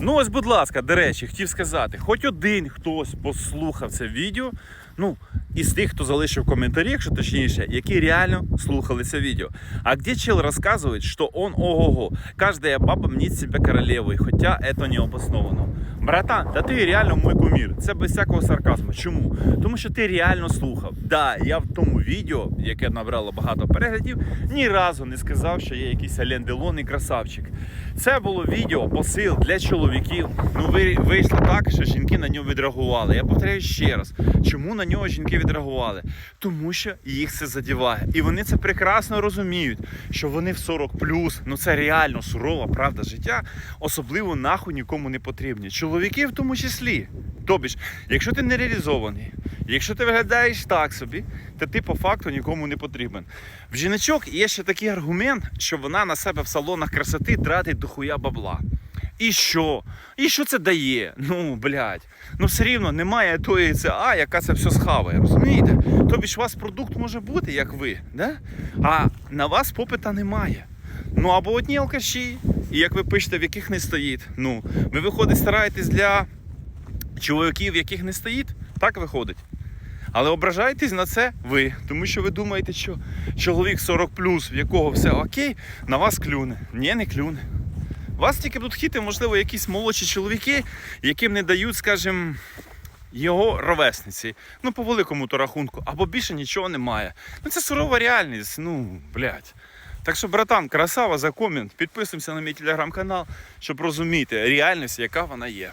Ну ось, будь ласка, до речі, хотів сказати, хоч один хтось послухав це відео, ну, із тих, хто залишив коментарі, якщо точніше, які реально слухали це відео. А где чел розказує, що он ого-го, каждая баба мнит себе королевой, хоча это не обосновано. Братан, та ти реально мой кумір. Це без всякого сарказму. Чому? Тому що ти реально слухав. Да, я в тому відео, яке набрало багато переглядів, ні разу не сказав, що я якийсь Ален Делон і красавчик. Це було відео, посил для чоловіків. Ну вийшло так, що жінки на нього відреагували. Я повторяю ще раз, чому на нього жінки відреагували? Тому що їх це задіває. І вони це прекрасно розуміють, що вони в 40 ну це реально сурова правда життя, особливо нахуй нікому не потрібні. Чоловіки в тому числі. Тобі ж, якщо ти не реалізований, якщо ти виглядаєш так собі, то ти по факту нікому не потрібен. В жіночок є ще такий аргумент, що вона на себе в салонах красоти тратить дохуя бабла. І що? І що це дає? Ну, блядь. Ну все рівно немає тої ЦА, яка це все схаває, розумієте? Тобі ж у вас продукт може бути, як ви, да? а на вас попита немає. Ну або одні алкаші, і як ви пишете, в яких не стоїть. Ну, ви виходить, стараєтесь для чоловіків, яких не стоїть, так виходить. Але ображаєтесь на це ви, тому що ви думаєте, що чоловік 40 в якого все окей, на вас клюне. Ні, не клюне. Вас тільки будуть хіти, можливо, якісь молодші чоловіки, яким не дають, скажімо, його ровесниці. Ну, по великому то рахунку, або більше нічого немає. Ну це сурова реальність. Ну, блядь. Так що, братан, красава за комент. Підписуємося на мій телеграм-канал, щоб розуміти реальність, яка вона є.